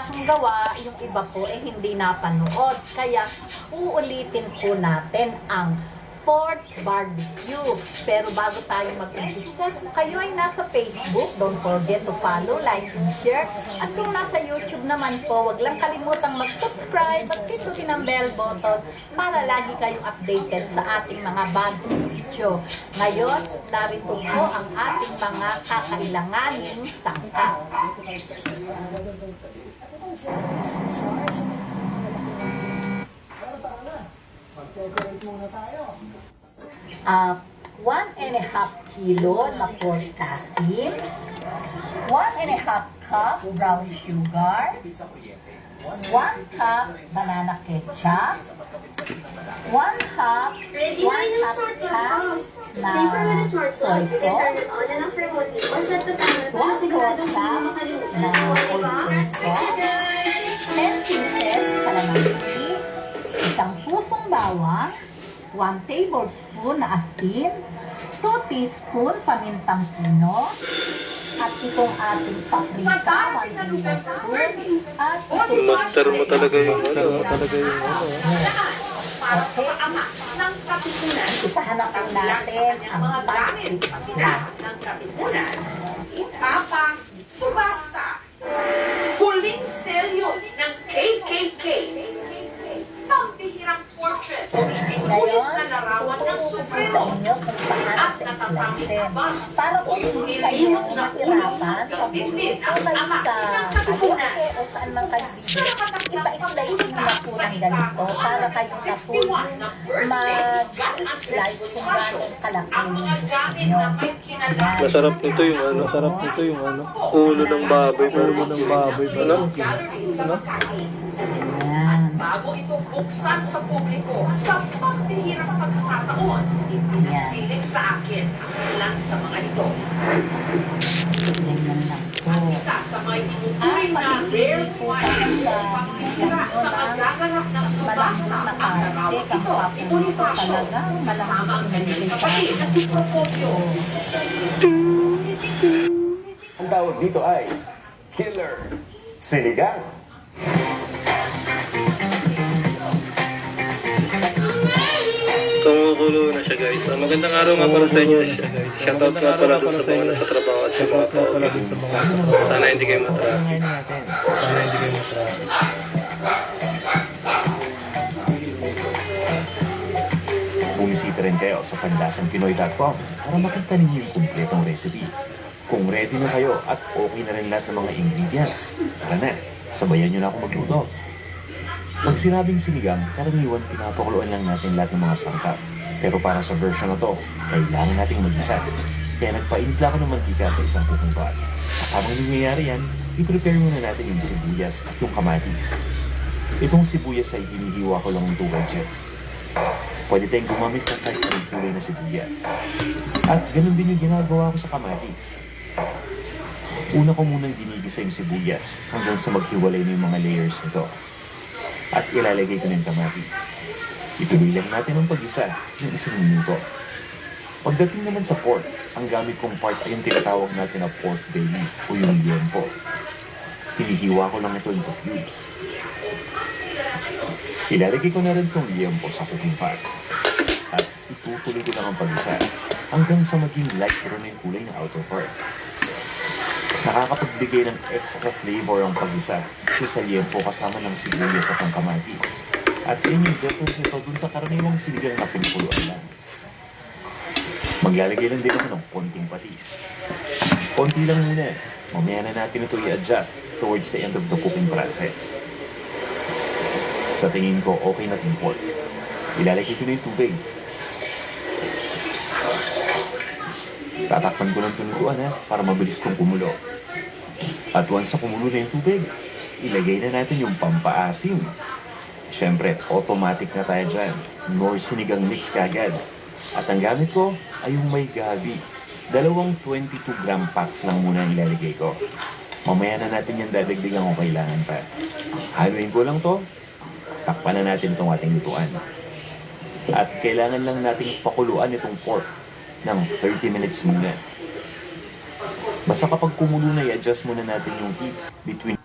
Ang gawa, yung iba po ay hindi napanood. Kaya uulitin po natin ang pork barbecue. Pero bago tayo kung kayo ay nasa Facebook, don't forget to follow, like, and share. At kung nasa YouTube naman po, wag lang kalimutang mag-subscribe at pindutin ang bell button para lagi kayong updated sa ating mga bagong video. Ngayon, narito po ang ating mga kakailanganing sangkap. uh, one and a half kilo na pork asin, one and a half cup brown sugar, one cup banana ketchup, one cup, Ready na one rin yung half smartphone cup na Safer with a smartphone. soy sauce, it on and off remotely or set the timer. Para one cup hindi makalimutan. na Diba? oyster sauce, 10 pieces. Calamansi, isang pusong bawang, 1 tablespoon na asin, 2 teaspoon pamintang pino, at itong ating paprika, 1 tablespoon, at itong Master mo talaga yung ano. talaga yung ano. Okay. Isahan na natin ang paprika. ng Katipunan, Itapang Subasta, Portrait, Ngayon, na larawan ng Supremo, at natatanging Para o yung nililot na ulo mahirapan ng pag dibdib pumunta ng kayo ama ng Katipunan. Sa nyo na po ng ganito para kayo na po 61 na birthday ni John Andres mag-slice kung gano'ng kalaki Ang yung mga gusto gamit nyo. Masarap nito yung ano. Masarap nito yung ano. Ulo ng baboy. Ulo ng baboy Makati. Ayan. Bago ito buksan sa publiko, sa pambihirang pagkakataon, ipinasilip sa akin ang sa mga ito. At isa sa mga itinuturing na rare wines o pambihira sa magaganap na subasta ang narawag ito ni Bonifacio kasama ang kanyang kapatid na si Procopio. Ang tawag dito ay Killer Sinigang. Tumukulo na siya guys. Ah, magandang araw nga pala sa inyo. Shoutout nga pala dun sa mga nasa trabaho at yung mga tao. Sana hindi kayo matraffic. Sana hindi kayo matraffic. Bumisita rin kayo sa panlasanpinoy.com para makita ninyo yung kumpletong recipe. Kung ready na kayo at okay na rin lahat ng mga ingredients, tara na, sabayan nyo na ako magluto. Pag sinabing sinigang, karaniwan pinapakuluan lang natin lahat ng mga sangkap. Pero para sa version na to, kailangan nating mag-isa. Kaya nagpainit lang ako ng mantika sa isang kukong pot. At habang nangyayari yan, i-prepare muna natin yung sibuyas at yung kamatis. Itong sibuyas ay hinihiwa ko lang ng two wedges. Pwede tayong gumamit ng kahit anong kulay na sibuyas. At ganun din yung ginagawa ko sa kamatis. Una ko munang ginigisa yung sibuyas hanggang sa maghiwalay na yung mga layers nito. At ilalagay ko yung kamatis. Ituloy lang natin ang pag-isa ng isang minuto. Pagdating naman sa pork, ang gamit kong part ay yung tinatawag natin na pork belly o yung liempo. Hinihiwa ko lang ito into cubes. Ilalagay ko na rin itong liempo sa cooking pot. At itutuloy ko lang ang pag-isa hanggang sa maging light brown na yung kulay ng outer part. Nakakapagbigay ng extra flavor ang pag-isa sa liempo kasama ng sibuyas at ang kamatis. At yun yung difference nito dun sa karaniwang sinigang na pinupuluan lang. Maglalagay lang din ako ng konting patis. Konti lang muna. Mamaya na natin ito i-adjust towards the end of the cooking process. Sa tingin ko, okay na itong. Ilalagay ko na yung tubig. Tatakpan ko ng tunutuan ha, para mabilis itong kumulo. At once na kumulo na yung tubig, ilagay na natin yung pampaasim. Siyempre, automatic na tayo dyan. Nor sinigang mix kagad. At ang gamit ko ay yung may gabi. Dalawang 22 gram packs lang muna ang ilalagay ko. Mamaya na natin yung dadagdagan kung kailangan pa. Haluin ko lang to. Takpan na natin itong ating lutuan. At kailangan lang nating pakuluan itong pork ng 30 minutes muna. Basta kapag kumulo na, i-adjust muna natin yung heat between